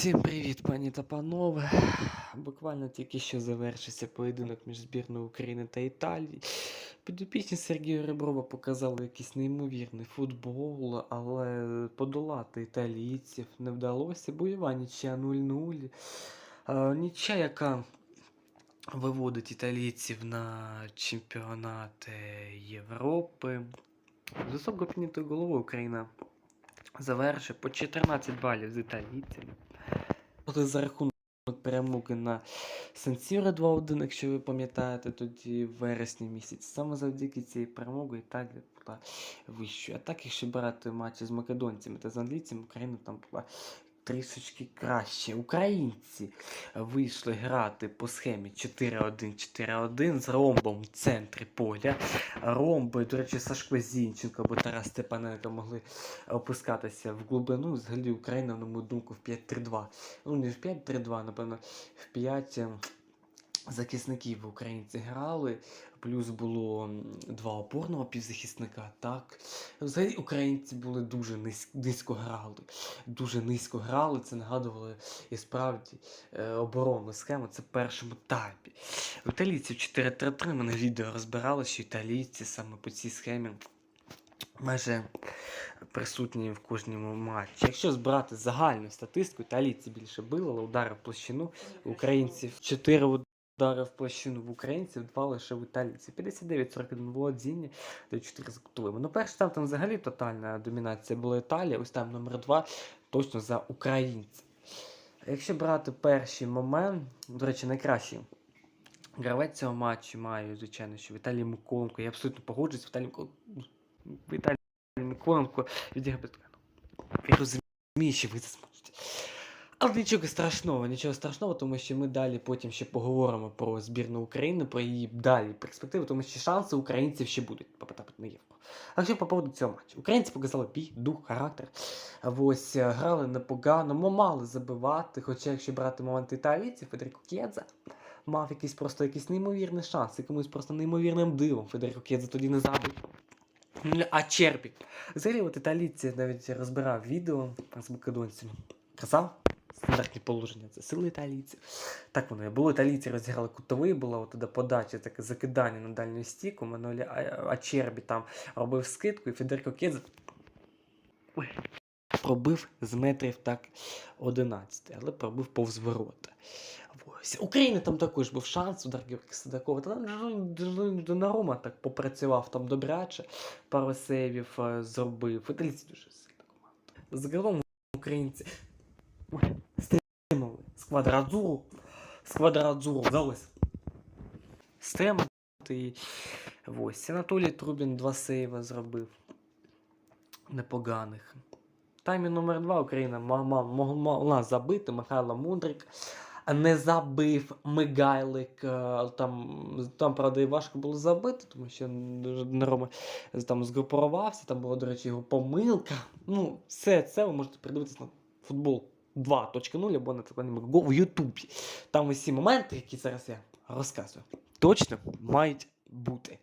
Всім привіт, пані та панове. Буквально тільки що завершився поєдинок між збірною України та Італії. Підопічні Сергія Реброва показали якийсь неймовірний футбол, але подолати італійців не вдалося. Бойова нічия 0-0. Е, Нічия, яка виводить італійців на чемпіонати Європи. З високо піднятою головою Україна завершив по 14 балів з італійцями. За рахунок перемоги на Сансіро 2-1, якщо ви пам'ятаєте, тоді в вересні місяці. Саме завдяки цій перемоги Італія була вищою. А так, якщо брати матчі з македонцями та з англійцями, Україна там була трішечки краще. Українці вийшли грати по схемі 4-1-4-1 з ромбом в центрі поля. Ромби, до речі, Сашко Зінченко або Тарас Степаненко могли опускатися в глибину. Взагалі Україна, на мою думку, в 5-3-2. Ну, не в 5-3-2, напевно, в 5 ем, захисників українці грали. Плюс було два опорного півзахисника. Так. Взагалі українці були дуже низь- низько грали. Дуже низько грали. Це нагадувало і справді е, оборонну схему. Це в першому тайпі. Італійців 4-3-3 ми на відео розбирали, що італійці саме по цій схемі майже присутні в кожному матчі. Якщо збирати загальну статистику, італійці більше били, але удари в площину українців 4 удари в площину в українців, 2 лише в італійців. 59-41 володіння до 4 з. Ну, перший там, там взагалі тотальна домінація була Італія, ось там номер 2 точно за українців. Якщо брати перший момент, до речі, найкращий гравець цього матчу маю, звичайно, що Віталій Миколенко. Я абсолютно погоджуюсь, Віталій Миколенко. Віталій Миколенко відіграв без Я розумію, що ви зможете. Але нічого страшного, нічого страшного, тому що ми далі потім ще поговоримо про збірну України, про її далі перспективи, тому що шанси українців ще будуть потрапити на євро. А що по поводу цього матчу? Українці показали бій, дух, характер. Ось е, грали непогано, мо мали забивати. Хоча, якщо брати момент італійців, Федеріко Кєдза мав якийсь просто якийсь неймовірний шанс, якимось просто неймовірним дивом. Федеріко Кєдза тоді не забив. А Черпі. Взагалі, от італійці навіть розбирав відео з македонцями. Казав, стандартні положення, це сили італійців. Так воно і було. Італійці розіграли кутовий, була туди подача, таке закидання на дальню стіку. Манолі а, а Чербі там робив скидку, і Федерко Кєдзе пробив з метрів так 11, але пробив повз ворота. Ось. України там також був шанс, удар Георгія Садакова. Та там Донарума так попрацював там добряче, пару сейвів е, зробив. Італійці дуже сильна команда. Загалом українці стримали з квадрадзуру. З квадрадзуру вдалося. Стримати. Ось. Анатолій Трубін два сейва зробив. Непоганих. Таймі номер два Україна ма- ма- могла забити Михайло Мудрик. Не забив Мигайлик. е, Там, там, правда, і важко було забити, тому що Нерома там згрупувався, там була, до речі, його помилка. Ну, все це ви можете придивитися на футбол 2.0 або на так Го в Ютубі. Там усі моменти, які зараз я розказую, точно мають бути.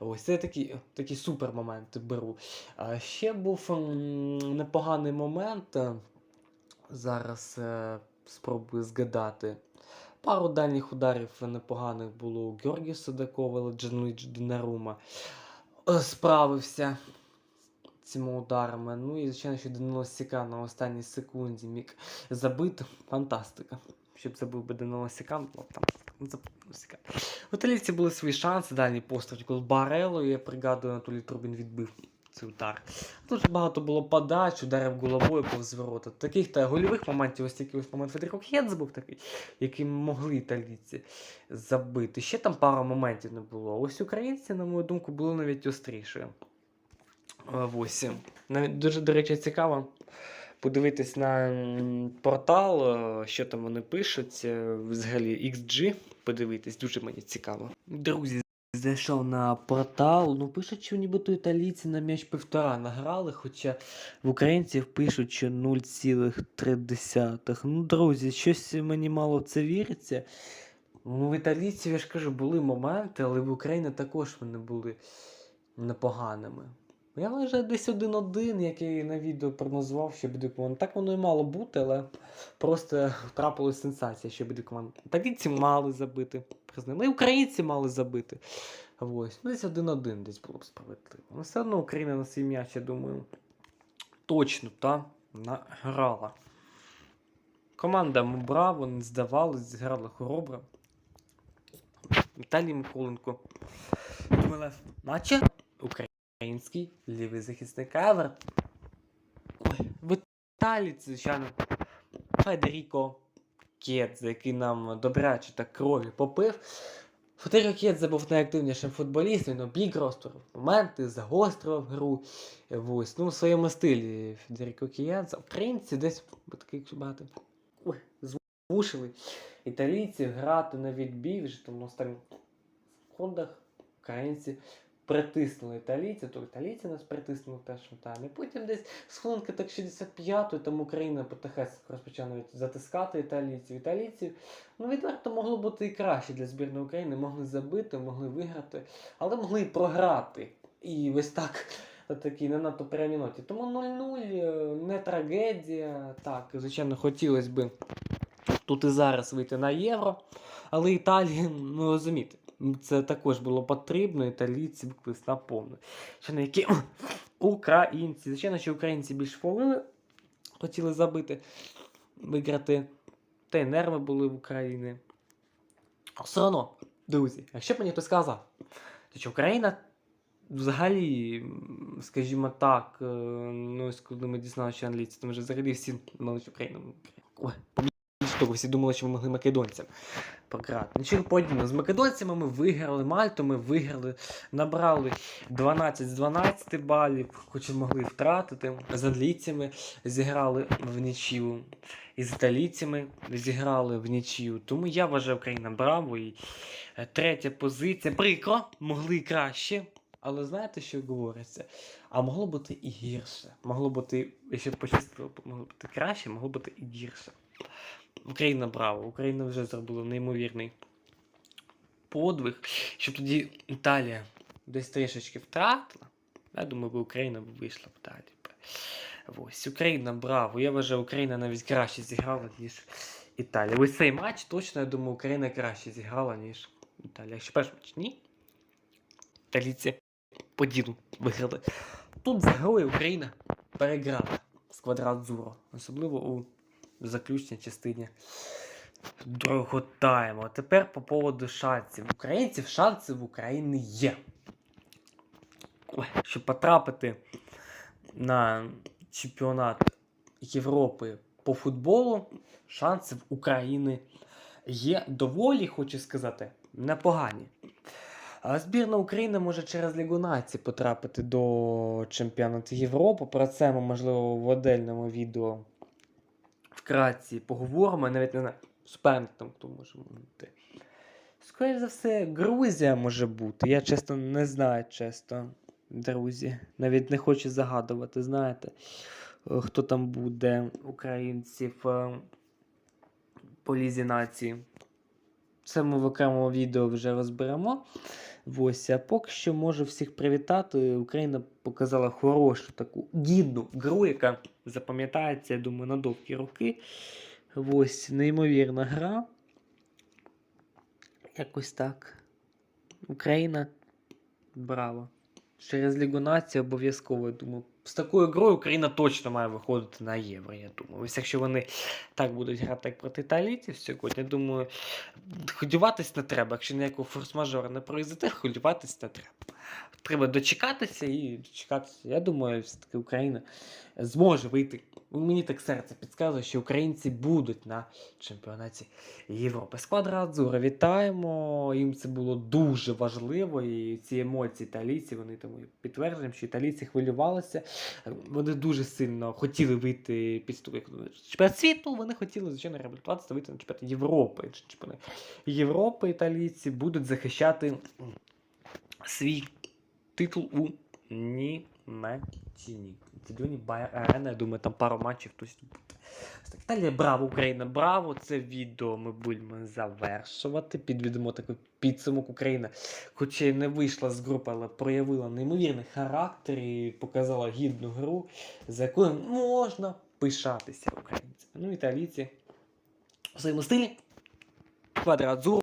Ось це такі, такі супер моменти беру. А ще був непоганий момент. Зараз е, спробую згадати. Пару дальніх ударів непоганих було у Георгія Садакова, але Джанлич Донарума е, справився цими ударами. Ну і, звичайно, що Данило Сіка на останній секунді міг забити. Фантастика. Щоб забив би Данило Сікан, ну там не забив У італійці були свої шанси, дальній коли Барело, я пригадую, Анатолій Трубін відбив цей удар. Дуже багато було подач, ударів головою повз ворота. Таких та гольових моментів, ось тільки ось момент Федеріко Хєдз був такий, який могли італійці забити. Ще там пару моментів не було. Ось українці, на мою думку, були навіть остріші. А, Ось. Навіть дуже, до речі, цікаво подивитись на портал, е, що там вони пишуть. е, Взагалі XG, подивитись, дуже мені цікаво. Друзі, зайшов на портал. Ну, пишуть, що нібито італійці на м'яч півтора награли, хоча в українців пишуть, що 0,3. Ну, друзі, щось мені мало в це віриться. Ну, в італійців, я ж кажу, були моменти, але в Україні також вони були непоганими. Я вважаю десь один-один, який на відео прогнозував, що буде команда. Так воно і мало бути, але просто трапилась сенсація, що буде команда. Італійці мали забити. Признаємо. І українці мали забити. Ось. Ну, десь один-один десь було б справедливо. Але все одно Україна на свій м'яч, я думаю, точно та награла. Команда браво, не здавалась, зіграла хоробро. Віталій Миколенко. Думала, наче український лівий захисник Еверт. Ой, в звичайно, Федеріко Кєдзе, який нам добряче так крові попив. Федеріко Кєдзе був найактивнішим футболістом, він обіграв моменти, загострював гру. Ось, ну, в своєму стилі Федеріко Кєдзе. Українці десь таких багато. Ой, італійців грати на відбій вже на останніх секундах українці притиснули італійців, то італійці нас притиснули в першому таймі. Потім десь з хвилинки так 65-ї, там Україна потихесенько розпочала навіть затискати італійців. Італійців, ну відверто могло бути і краще для збірної України. Могли забити, могли виграти, але могли і програти. І ось так. Такі не надто прямі ноті. Тому 0-0 не трагедія. Так, звичайно, хотілося б тут і зараз вийти на євро. Але Італії, ну розумієте, це також було потрібно, італійці виклись на повну. Ще на які українці. Звичайно, що українці більш фолили, хотіли забити, виграти. Та й нерви були в Україні. Все одно, друзі, якщо б мені хтось сказав, що Україна взагалі, скажімо так, е, ну, коли ми дізналися, що англійці, то вже взагалі всі думали, що Україна. Ой, більш того, всі думали, що ми могли македонцям програти. Нічого подібного. З македонцями ми виграли Мальту, ми виграли, набрали 12 з 12 балів, хоч і могли втратити. З англійцями зіграли в нічию. І з італійцями зіграли в нічию. Тому я вважаю Україна браво. І е, третя позиція. Прикро, могли краще. Але знаєте, що говориться? А могло бути і гірше. Могло бути, якщо б пощастило, могло бути краще, могло бути і гірше. Україна браво. Україна вже зробила неймовірний подвиг, щоб тоді Італія десь трішечки втратила. Я думаю, би Україна б вийшла б далі. Ось, Україна браво. Я вважаю, Україна навіть краще зіграла, ніж Італія. Ось цей матч точно, я думаю, Україна краще зіграла, ніж Італія. Якщо перший матч ні. Італійці по виграли. Тут взагалі Україна переграла з квадрат Зуро. Особливо у заключній частині другого тайму. А тепер по поводу шансів. Українців шанси в Україні є. Щоб потрапити на чемпіонат Європи по футболу, шанси в України є доволі, хочу сказати, непогані. А збірна України може через Лігу націй потрапити до чемпіонату Європи. Про це ми, можливо, в отдельному відео вкратці поговоримо. Навіть не знаю, суперником хто може бути. Скоріше за все, Грузія може бути. Я чесно не знаю, чесно, друзі. Навіть не хочу загадувати, знаєте, хто там буде українців е, по лізі нації. Це ми в окремому відео вже розберемо. Ось, а поки що можу всіх привітати. Україна показала хорошу таку гідну гру, яка запам'ятається, я думаю, на довгі роки. Ось, неймовірна гра. Якось так. Україна. Браво. Через Лігу нації обов'язково, я думаю. З такою грою Україна точно має виходити на євро, я думаю. Ось якщо вони так будуть грати як проти італійців сьогодні, я думаю, хвилюватись не треба. Якщо ніякого форс-мажора не произойде, хвилюватись не треба. Треба дочекатися і дочекатися. Я думаю, все-таки Україна зможе вийти. Мені так серце підказує, що українці будуть на чемпіонаті Європи. Сквадра Адзура, вітаємо. Їм це було дуже важливо. І ці емоції італійці, вони тому підтверджуємо, що італійці хвилювалися. Вони дуже сильно хотіли вийти під чемпіонат світу. Вони хотіли, звичайно, реабілітуватися вийти на чемпіонат Європи. Чемпіонат Європи італійці будуть захищати свій титул у Німеччині. Стадіоні Арена, я думаю, там пару матчів хтось буде Ось Далі браво, Україна, браво! Це відео ми будемо завершувати. Підведемо такий підсумок Україна. Хоч і не вийшла з групи, але проявила неймовірний характер і показала гідну гру, за якою можна пишатися українцями. Ну, італійці у своєму стилі. Квадратзуру.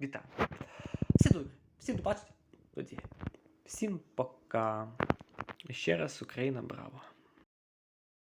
Вітаю. Всім добре. Всім бачення. Тоді. Всім пока. Ще раз Україна, браво!